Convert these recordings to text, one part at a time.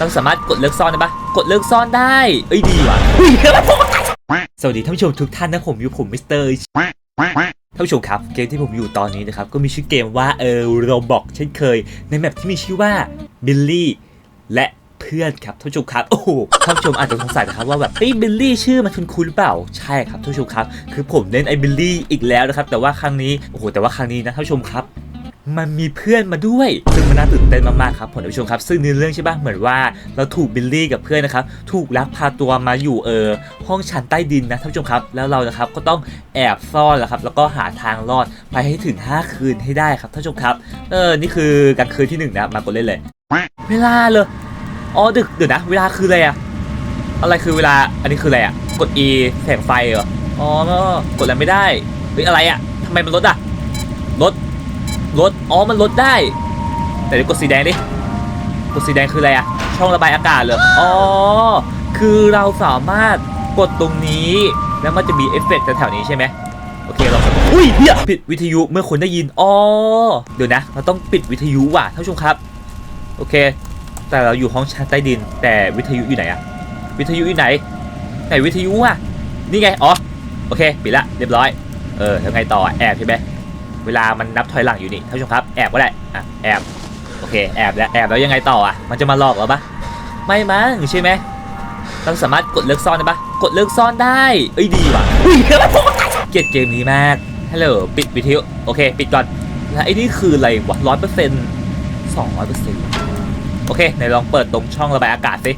เราสามารถกดเลิกซ่อนได้ปะกดเลิกซ่อนได้ เอ้ยดีว่ะอุ๊ยสวัสดีท่านผู้ชมทุกท่านนะผมอยู่ผมมิสเตอร์ท่านผู้ชมครับเกมที่ผมอยู่ตอนนี้นะครับก็มีชื่อเกมว่าเออโรบอกเช่นเคย ในแมปที่มีชื่อว่าบิลลี่และเพื่อนครับท่านผู้ชมครับโอ้โหท่านผู้ชมอาจจะสงสัยนะครับว่าแบบเฮ้ยบิลลี่ชื่อมันคุ้นๆหรือเปล่าใช่ครับท่านผู้ชมครับ คือผมเล่นไอ้บิลลี่อีกแล้วนะครับแต่ว่าครั้งนี้โอ้โหแต่ว่าครั้งนี้นะท่านผู้ชมครับ มันมีเพื่อนมาด้วยซึ่งมั น่าตื่นเต้นมากๆครับผมท่านผู้ชมครับ ซึ่งในเรื่องใช่ปะเหมือนว่าเราถูกบิลลี่กับเพื่อนนะครับถูกลักพาตัวมาอยู่เออห้องชั้นใต้ดินนะท่านผู้ชมครับ แล้วเรานะครับก็ต้องแอบซ่อนแหละครับแล้วก็หาทางรอดไปให้ถึง 5 คืนให้ได้ครับท่านผู้ชมครับเออนี่คือกลางคืนที่หนึ่งนะมากดเล่นเลย เวลาเลยอ๋อดึกเดี๋ยวนะ เวลาคืออะไรอะอะไรคือเวลาอันนี้คืออะไรอะกด E แสงไฟเหรออ๋อกดอะไรไม่ได้เฮ้ยอะไรอะทำไมมันลดอะลดลดอ๋อมันลดได้ แต่เดี๋ยวกดสีแดงดิ กดสีแดงคืออะไรอะช่องระบายอากาศเหรอ อ๋อ คือเราสามารถกดตรงนี้ แล้วมันจะมีเอฟเฟกต์แถวๆนี้ใช่ไหมโอเคเราอุ้ยเฮียปิดวิทยุเมื่อคนได้ยิน อ๋อ เดี๋ยวนะ เราต้องปิดวิทยุว่ะท่านผู้ชมครับ โอเค แต่เราอยู่ห้องชั้นใต้ดิน แต่วิทยุอยู่ไหนอะวิทยุอยู่ไหน ไหนวิทยุอะนี่ไง อ๋อ โอเค ปิดละ เรียบร้อย เออแล้วไงต่อ แอบใช่ไหมเวลามันนับถอยหลังอยู่นี่ ท่านผู้ชมครับ แอบก็ได้ อะ แอบ เคแอบแล้วแอบแล้วยังไงต่ออะมันจะมาหลอกเราปะไม่มั้งใช่ไหมเราสามารถกดเลิกซ่อนได้ปะกดเลิกซ่อนได้เอ้ยดีว่ะอุ้ยเกลียดเกมนี้มากฮัลโหลปิดวิทยุโอเค ปิดก่อนแล้วไอ้นี่คืออะไรวะร้อยเปอร์เซ็นต์สองร้อยเปอร์เซ็นต์โอเคไหนลองเปิดตรงช่องระบายอากาศสิ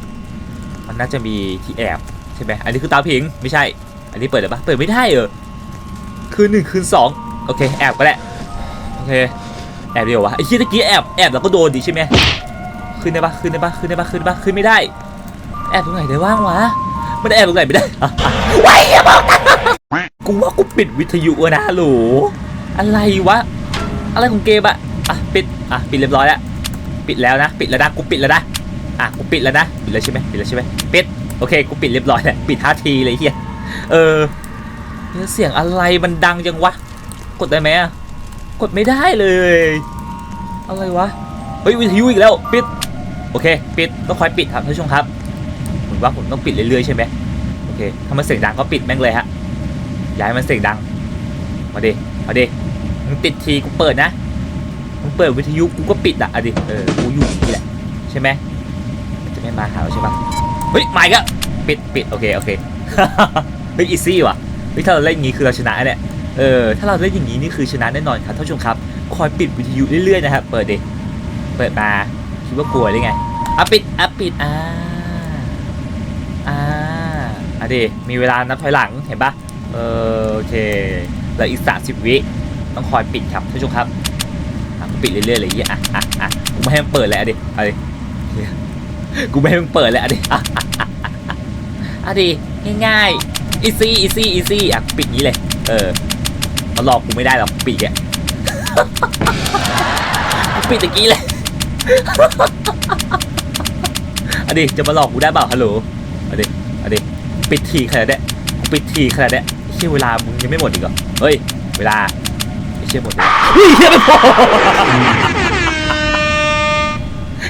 มันน่าจะมีที่แอบใช่ไหมอันนี้คือเตาผิงไม่ใช่ อันนี้เปิดได้ปะเปิดไม่ได้เออคืนหนึ่งคืนสองโอเคแอบก็ได้โอเค แอบเดียววะไอ้เหี้ยตะกี้แอบแอบแล้วก็โดนดิใช่ไหมขึ้นได้ปะขึ้นได้ปะขึ้นได้ปะขึ้นได้ปะขึ้นไม่ได้ แอบตรงไหนได้ว่างวะมันแอบตรงไหนไม่ได้อะอะไว้อย่าบอกกูว่ากูปิดวิทยุนะฮัลโหลอะไรวะอะไรของเกมอะอะปิดอะปิดเรียบร้อยแล้วปิดแล้วนะปิดแล้วนะกูปิดแล้วนะอะกูปิดแล้วนะปิดแล้วใช่ไหมปิดแล้วใช่ไหมปิดโอเคกูปิดเรียบร้อยแล้วปิดท่าทีเลยเฮียเออเสียงอะไรมันดังจังวะกดได้ไหมอะ กดไม่ได้เลยอะไรวะเฮ้ยวิทยุอีกแล้วปิดโอเค ปิดต้องคอยปิดครับท่านผู้ชมครับเหมือนว่าผมต้องปิดเรื่อยๆใช่ไหมโอเคถ้ามันเสียงดังก็ปิดแม่งเลยฮะอย่าให้มันเสียงดังมาดิมาดิมึงปิดทีกูเปิดนะมึงเปิดวิทยุกูก็ปิดอะอะดิเออกูอยู่อย่างนี้แหละใช่ไหมจะไม่มาหาเราใช่ปะเฮ้ยมาอีกแล้วปิดปิดโอเคโอเคเฮ้ยอีซี่ว่ะเฮ้ยถ้าเราเล่นอย่างงี้คือเราชนะเนี่ย เออถ้าเราเล่นอย่างนี้นี่คือชนะแน่นอนครับท่านผู้ชมครับ คอยปิดวิทยุเรื่อยๆนะครับเปิดดิเปิดมาคิดว่ากลัวหรือไงอะปิดอะปิดอ่าอ่าอะดิมีเวลานับถอยหลังเห็นปะเออโอเคเหลืออีกสามสิบวิต้องคอยปิดครับท่านผู้ชมครับอะปิดเรื่อยๆเลยไอ้เหี้อะอะอะกูไม่ให้มันเปิดเลยอะดิอะดิกูไม่ให้มันเปิดเลยอะดิอะอะอะอะอะดิง่ายๆอีซี่อีซี่อีซี่อะปิดงี้เลยเออ มาหลอกกูไม่ได้หรอกปีกอะปิดตะกี้เลยอันนี้จะมาหลอกกูได้เปล่าฮัลโหลอันนี้อันนี้ปิดทีขนาดเนี้ยปิดทีขนาดเนี้ยเชี่ยเวลามึงยังไม่หมดอีกเหรอเฮ้ยเวลาไม่เชี่ยหมดเลยเฮ้ยเฮียไม่พอ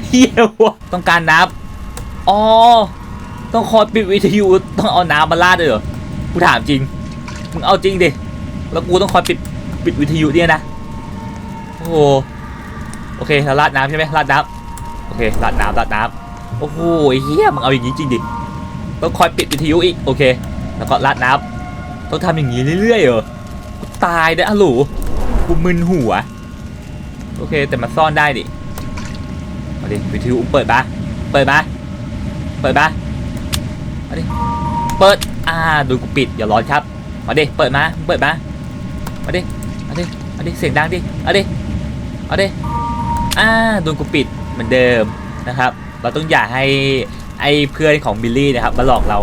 เฮียวะต้องการน้ำอ๋อต้องคอยปิดวิทยุต้องเอาน้ำมาลาดด้วยเหรอกูถามจริงมึงเอาจริงดิ แล้วกูต้องคอยปิดปิดวิทยุเนี่ยนะโอ้โหโอเคเราราดน้ำใช่ไหมราดน้ำโอเคราดน้ำราดน้ำโอ้โหเฮียมึงเอาอย่างนี้จริงดิต้องคอยปิดวิทยุอีกโอเค แล้วก็ราดน้ำต้องทำอย่างนี้เรื่อยๆเหรอกูตายเด้อฮัลโหลกูมึนหัวโอเคแต่มันซ่อนได้ดิมาดิวิทยุเปิดปะเปิดปะเปิดปะมาดิเปิดอ่าดูกูปิดอย่าร้อนครับมาดิเปิดมาเปิดมา มาดิมาดิมาดิเสียงดังดิเอาดิเอาดิอ่าโดนกูปิดเหมือนเดิมนะครับ เราต้องอย่าให้ไอ้เพื่อนของบิลลี่นะครับมาหลอกเรา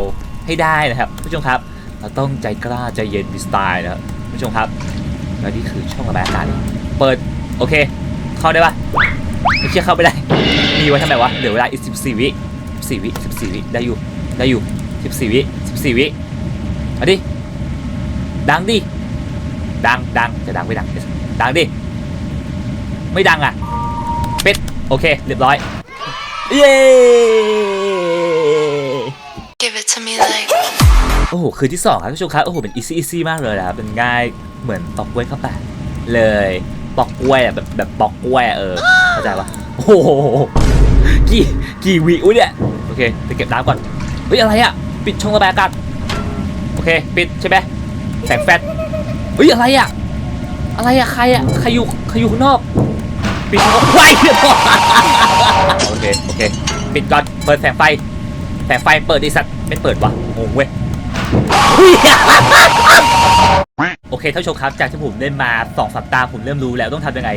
ให้ได้นะครับผู้ชมครับ เราต้องใจกล้าใจเย็นมีสไตล์นะครับผู้ชมครับแล้วนี่คือช่องระบายอากาศเปิดโอเค เข้าได้ปะไม่เชื่อเข้าไม่ได้ มีไว้ทำไมวะเหลือเวลาอีก14วิ14วิ14วิได้อยู่ได้อยู่14วิ14วิเอาดิดังดิ ดังดังจะดังไม่ดังดังดิ ไม่ดังอะปิดโอเค เรียบร้อย เย้ โอ้โห คือที่ 2 ครับผู้ชมครับ โอ้โห เป็น easy easy มากเลยนะเป็นง่ายเหมือนปอกกล้วยเข้าไปเลยปอกกล้วยแบบแบบปอกกล้วยเออเข้าใจปะโอ้โหกี่กี่วิอุ้ยเนี่ยโอเคไปเก็บน้ำก่อนเฮ้ยอะไรอะ ปิดช่องระบายอากาศโอเค ปิดใช่ไหมแสงแฟลช เฮ้ยอะไรอะอะไรอะใครอะใครอยู่ใครอยู่ข้างนอกปิดช่องระบายอากาศโอเคโอเคปิดก่อนเปิดแสงไฟแสงไฟเปิดดิสัตว์ไม่เปิดวะงงเว้ยโอเคท่านผู้ชมครับจากที่ผมเล่นมาสองสัปดาห์ผมเริ่มรู้แล้วต้องทำยังไง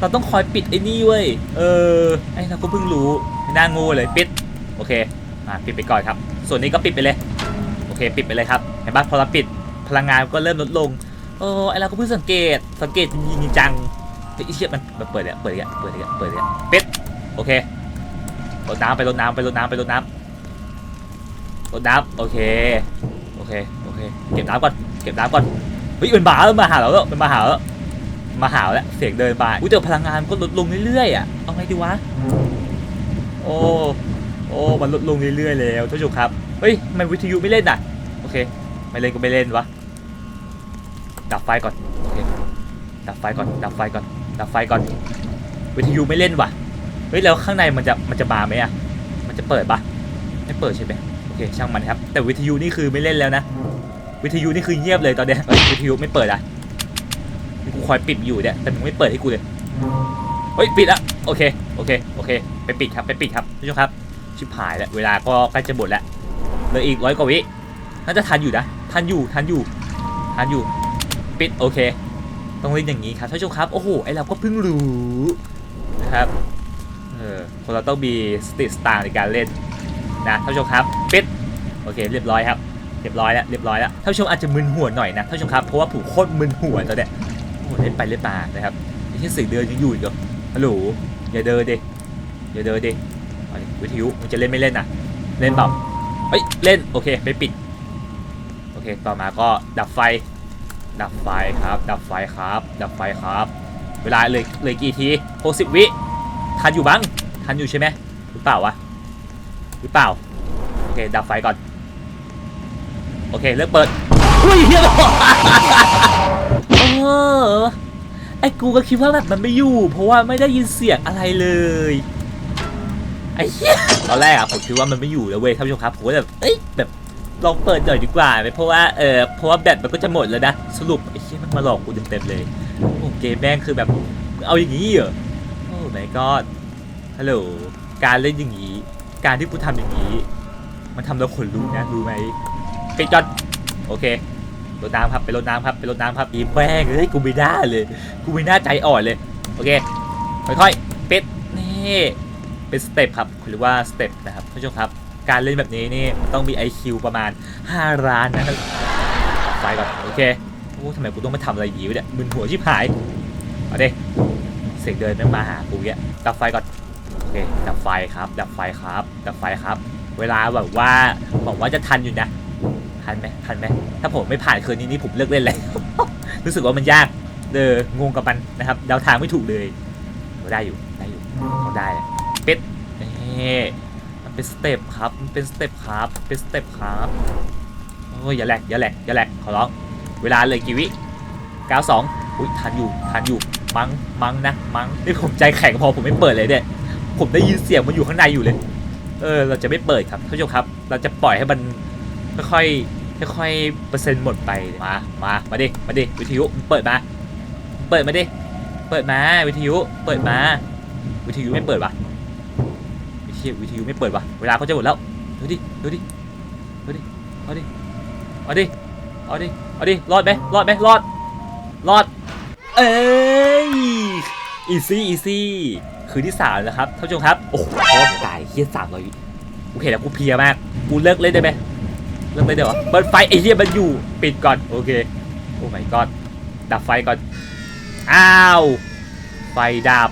เราต้องคอยปิดไอ้นี่เว้ยเออไอ้เราก็เพิ่งรู้ไม่น่าโง่เลยปิดโอเคมาปิดไปก่อนครับ ส่วนนี้ก็ปิดไปเลย โอเค ปิดไปเลยครับเห็นปะพอเราปิดพลังงานก็เริ่มลดลง เออไอเราก็เพิ่งสังเกตสังเกตจริงจังไอ้เชี่ยมันมันเปิดเนี่ยเปิดเนี่ยเปิดเนี่ยเปิดเนี่ยปิดโอเครดน้ำไปรดน้ำไปรดน้ำไปรดน้ำรดน้ำโอเคโอเคโอเคเก็บน้ำก่อนเก็บน้ำก่อนเฮ้ยมันมาแล้วมาหาเราแล้วมันมาหาแล้วมาหาแล้วเสียงเดินไปอุ้ยแต่พลังงานมันก็ลดลงเรื่อยๆอะเอาไงดีวะโอ้โอ้มันลดลงเรื่อยๆแล้วท่านผู้ชมครับเฮ้ยทำไมวิทยุไม่เล่นอะโอเคไม่เล่นก็ไม่เล่นวะ ดับไฟก่อนโอเคดับไฟก่อน ดับไฟก่อน ดับไฟก่อน วิทยุไม่เล่นว่ะ เฮ้ย แล้วข้างในมันจะ มันจะมาไหมอะ มันจะเปิดปะไม่เปิดใช่ไหมโอเค ช่างมันครับ แต่วิทยุนี่คือไม่เล่นแล้วนะ วิทยุนี่คือเงียบเลยตอนเนี้ยวิทยุไม่เปิดอะกูคอยปิดอยู่เนี่ย แต่มึงไม่เปิดให้กูเลย เฮ้ย ปิดละโอเค โอเค โอเค ไปปิดครับ ไปปิดครับผู้ชมครับ ชิบหายแล้ว เวลาก็ใกล้จะหมดแล้วเหลืออีกร้อยกว่าวิ น่าจะทันอยู่นะ ทันอยู่ ทันอยู่ ทันอยู่ ปิดโอเค ต้องเล่นอย่างนี้ครับท่านผู้ชมครับ โอ้โห ไอเราก็เพิ่งรู้นะครับเออคนเราต้องมีสติสตางค์ในการเล่นนะท่านผู้ชมครับปิดโอเค เรียบร้อยครับเรียบร้อยแล้วเรียบร้อยแล้วท่านผู้ชมอาจจะมึนหัวหน่อยนะท่านผู้ชมครับเพราะว่าผมโคตรมึนหัวตอนเนี้ยโอ้โหเล่นไปเล่นมานะครับไอ้ที่สื่อเดินยังอยู่อีกเหรอฮัลโหลอย่าเดินดิอย่าเดินดิเอาดิวิทยุมันจะเล่นไม่เล่นนะเล่นเปล่าเฮ้ยเล่นโอเคไม่ปิดโอเคต่อมาก็ดับไฟ ดับไฟครับ ดับไฟครับ ดับไฟครับ เวลาเลยเลยกี่ที60วิ ทันอยู่บ้าง ทันอยู่ใช่ไหมหรือเปล่าวะ หรือเปล่า โอเค ดับไฟก่อน โอเค เริ่มเปิดอุ้ยเฮียเออไอ้กูก็คิดว่าแบบมันไม่อยู่ เพราะว่าไม่ได้ยินเสียงอะไรเลยไอ้เหี้ยตอนแรกอะผมคิดว่ามันไม่อยู่แล้วเว้ยท่านผู้ชมครับผมก็แบบเอ้ยแบบ ลองเปิดหน่อยดีกว่าไหมเพราะว่าเออเพราะว่าแบตมันก็จะหมดแล้วนะ สรุปไอ้เหี้ยมันมาหลอกกูเต็มๆเลยโอเกมแม่งคือแบบเอาอย่างนี้เหรอโอ้ my god ฮัลโหลการเล่นอย่างนี้ การที่กูทำอย่างนี้ มันทำเราขนลุกนะรู้ไหมปิดก่อนโอเครดน้ำครับไปรดน้ำครับไปรดน้ำครับอีแม่งเอ้ยกูไม่น่าเลย กูไม่น่าใจอ่อนเลยโอเคค่อยๆปิดนี่เป็นสเต็ปครับหรือว่าสเต็ปนะครับท่านผู้ชมครับ การเล่นแบบนี้นี่ต้องมี IQ ประมาณ 5 ล้านนะครับไฟก่อนโอเคโอ้ทำไมกูต้องมาทำอะไรดีวเนี่ยมึนหัวชิบหายเอาดิเสียงเดินแม่มาหากูเนี่ยดับไฟก่อนโอเคดับไฟครับดับไฟครับดับไฟครับ เวลาแบบว่าบอกว่าจะทันอยู่นะทันไหมทันไหมถ้าผมไม่ผ่านคืนนี้นี่ผมเลิกเล่นเลยรู้สึกว่ามันยากเดองงกับมันนะครับเดาทางไม่ถูกเลยได้อยู่ได้อยู่เขาได้เป็ดนี่มัน เป็นสเต็ปครับมันเป็นสเต็ปครับเป็นสเต็ปครับโอ้ยอย่าแหลกอย่าแหลกอย่าแหลกขอร้องเวลาเลยกี่วิ92อุ้ยทันอยู่ทันอยู่มั้งมั้งนะมั้งนี่ผมใจแข็งพอผมไม่เปิดเลยเนี่ยผมได้ยินเสียงมันอยู่ข้างในอยู่เลยเออเราจะไม่เปิดครับท่านผู้ชมครับ เราจะปล่อยให้มันค่อยๆค่อยๆเปอร์เซ็นต์หมดไปมามามาดิมาดิวิทยุเปิดมาเปิดมาดิเปิดมาวิทยุเปิดมาวิทยุไม่เปิดวะ วิทยุวิทยุไม่เปิดวะเวลาเขาจะหมดแล้วดูดิดูดิดูดิเอาดิเอาดิเอาดิเอาดิรอดไหมรอดไหมรอดรอดเอ้ยอีซี่อีซี่คืนที่สามแล้วครับท่านผู้ชมครับโอ้โหตายเฮียสามร้อยโอเคแล้วกูเพียมากกูเลิกเล่นได้ไหมเลิกเล่นได้เหรอเปิดไฟไอ้เฮียมันอยู่ปิดก่อนโอเคโอ้ my god ดับไฟก่อนอ้าวไฟดับ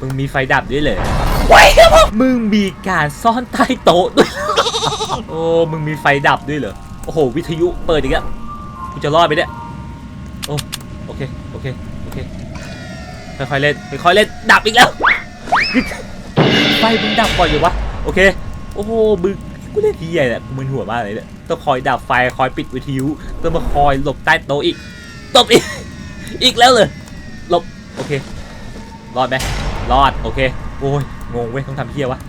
มึงมีไฟดับด้วยเลยมึงมีการซ่อนใต้โต๊ะด้วย โอ้ มึงมีไฟดับด้วยเหรอ โอ้โห วิทยุเปิดอีกแล้วกูจะรอดไหมเนี่ย โอ้ โอเค โอเค โอเค ค่อยๆเล่น ค่อยๆเล่น ดับอีกแล้ว ไฟมึงดับบ่อยอยู่วะ โอเค โอ้โห มึงกูเล่นที่ใหญ่แหละกูมึนหัวมากเลยเนี่ยต้องคอยดับไฟ คอยปิดวิทยุต้องมาคอยหลบใต้โต๊ะอีก ตบอีก อีกแล้วเลยหลบ โอเค รอดไหมรอด โอเค โอ้ย งงเว้ยต้องทำเพี้ยวะ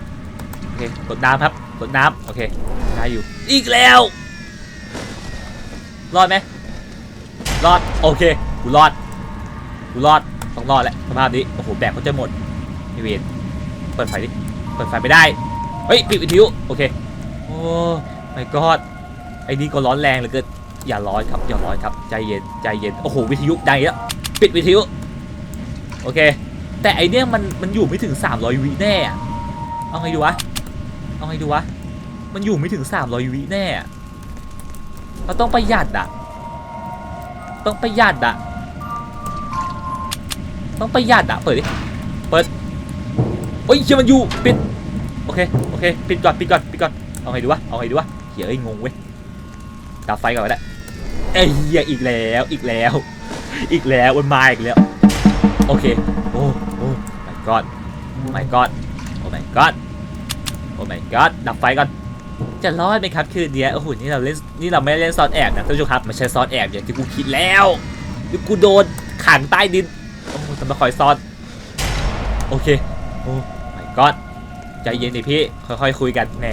โอเคกดน้ำครับกดน้ำโอเคได้อยู่อีกแล้ว รอดไหมรอดโอเคกูรอดกูรอดต้องรอดแหละสภาพนี้โอ้โหแบกเขาจะหมดไอเวนเปิดไฟดิเปิดไฟไม่ได้เฮ้ยปิดวิทยุโอเคโอ้ไม่กอดไอ้นี่ก็ร้อนแรงเหลือเกินอย่าร้อนครับอย่าร้อนครับใจเย็นใจเย็นโอ้โหวิทยุดังอีกแล้วปิดวิทยุโอเค แต่ไอเนี้ยมันมันอยู่ไม่ถึง 300 วิแน่เอาไงดูวะเอาไงดูวะมันอยู่ไม่ถึง 300 วิแน่เราต้องประหยัดอะต้องประหยัดอะต้องประหยัดอะเปิดดิเปิดโอ้ยเชี่ยมันอยู่ปิดโอเคโอเคปิดก่อนปิดก่อนปิดก่อนเอาไงดูวะเอาไงดูวะเฮียเอ้ยงงเว้ยดับไฟก่อนก็ได้เอ้ยเฮียอีกแล้วอีกแล้ว อีกแล้วมันมาอีกแล้ว โอเค my god my god โอ้ my god โอ้ my god ดับไฟก่อน จะรอดไหมครับคืนนี้โอ้โหนี่เราเล่นนี่เราไม่ได้เล่นซอนแอบนะท่านผู้ชมครับไม่ใช่ซอนแอบอย่างที่กูคิดแล้วนี่กูโดนขังใต้ดินโอ้โหทำไมคอยซ่อนโอเคโอ้ my god ใจเย็นดิพี่ค่อยๆคุยกันแหม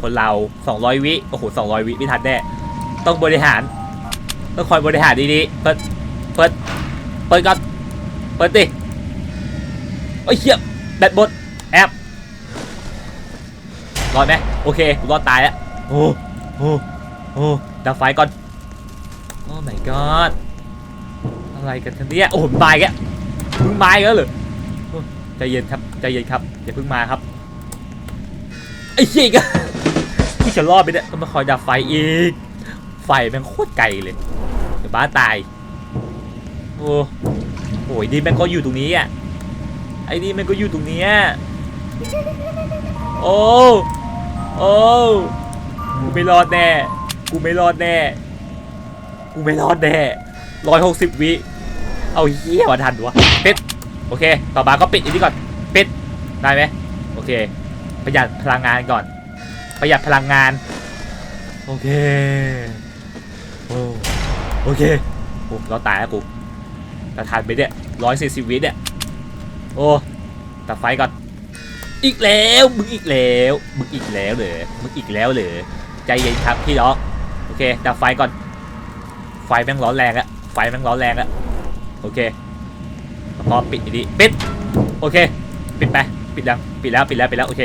คนเรา 200 วิโอ้โห200 วิไม่ทันแน่ต้องบริหารต้องคอยบริหารดีๆเปิดเปิดเปิดก่อนเปิดดิ โอ้เหี้ยแบตหมดแอบรอดไหมโอเคกูรอดตายแล้วโอ้โอ้โอ้ดับไฟก่อนโอ้ my god อะไรกันทันเนี่ยโอ้โหมาอีกแล้วเพิ่งมาอีกแล้วเหรอโอ้ใจเย็นครับใจเย็นครับอย่าเพิ่งมาครับไอ้เหี้ยกี้จะรอดไปเนี่ยต้องมาคอยดับไฟอีก ไฟแม่งโคตรไกลเลยเดี๋ยวบ้าตายโอ้โหดีแม่งก็อยู่ตรงนี้อะ ไอ้นี่ม่งก็อยู่ตรงนี้โอ้โอ้กูไม่รอดแน่ กูไม่รอดแน่ กูไม่รอดแน่ร้อยหกสิบวิ เอาเหี้ยมาทันวะปิด โอเค ต่อมาก็ปิดอันนี้ก่อน ปิด ได้ไหมโอเค ประหยัดพลังงานก่อน ประหยัดพลังงาน โอเค โอ้โอเคโอ้เราตายแล้วกูเราทันไปเนี่ยร้อยสี่สิบวิเนี่ย โอ้ตัดไฟก่อน อีกแล้วมึงอีกแล้วมึงอีกแล้วเหรอมึงอีกแล้วเหรอใจเย็นครับพี่น้องโอเคดับไฟก่อน ไฟแม่งร้อนแรงอะไฟแม่งร้อนแรงอะโอเคแล้วพอปิดอีกทีปิดโอเค ปิดไปปิดยังปิดแล้วปิดแล้วปิดแล้วโอเค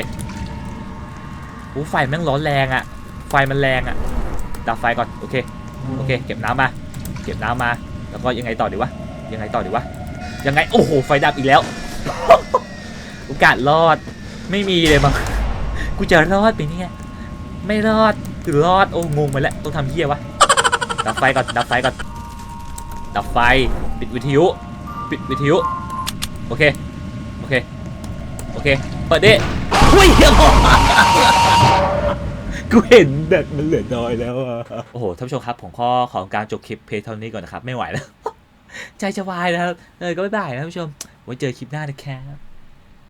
โอ้ไฟแม่งร้อนแรงอะไฟมันแรงอะดับไฟก่อนโอเคโอเค เก็บน้ำมา เก็บน้ำมา แล้วก็ยังไงต่อดีวะยังไงต่อดีวะยังไงโอ้โหไฟดับอีกแล้ว โอกาสรอดไม่มีเลยมั้งกูจะรอดไปเนี่ยไม่รอดหรือรอดโอ้งงไปแล้วต้องทำเหี้ยวะดับไฟก่อนดับไฟก่อนดับไฟปิดวิทยุปิดวิทยุโอเคโอเคโอเคเปิดดิอุ้ยเหี้ยกูเห็นแบตมันเหลือน้อยแล้วอะโอ้โหท่านผู้ชมครับผมข้อของการจบคลิปเพจเท่านี้ก่อนนะครับไม่ไหวแล้ว ใจจะวายแล้วเออก็ไม่บ่ายนะท่านผู้ชม ไว้เจอคลิปหน้านะครับ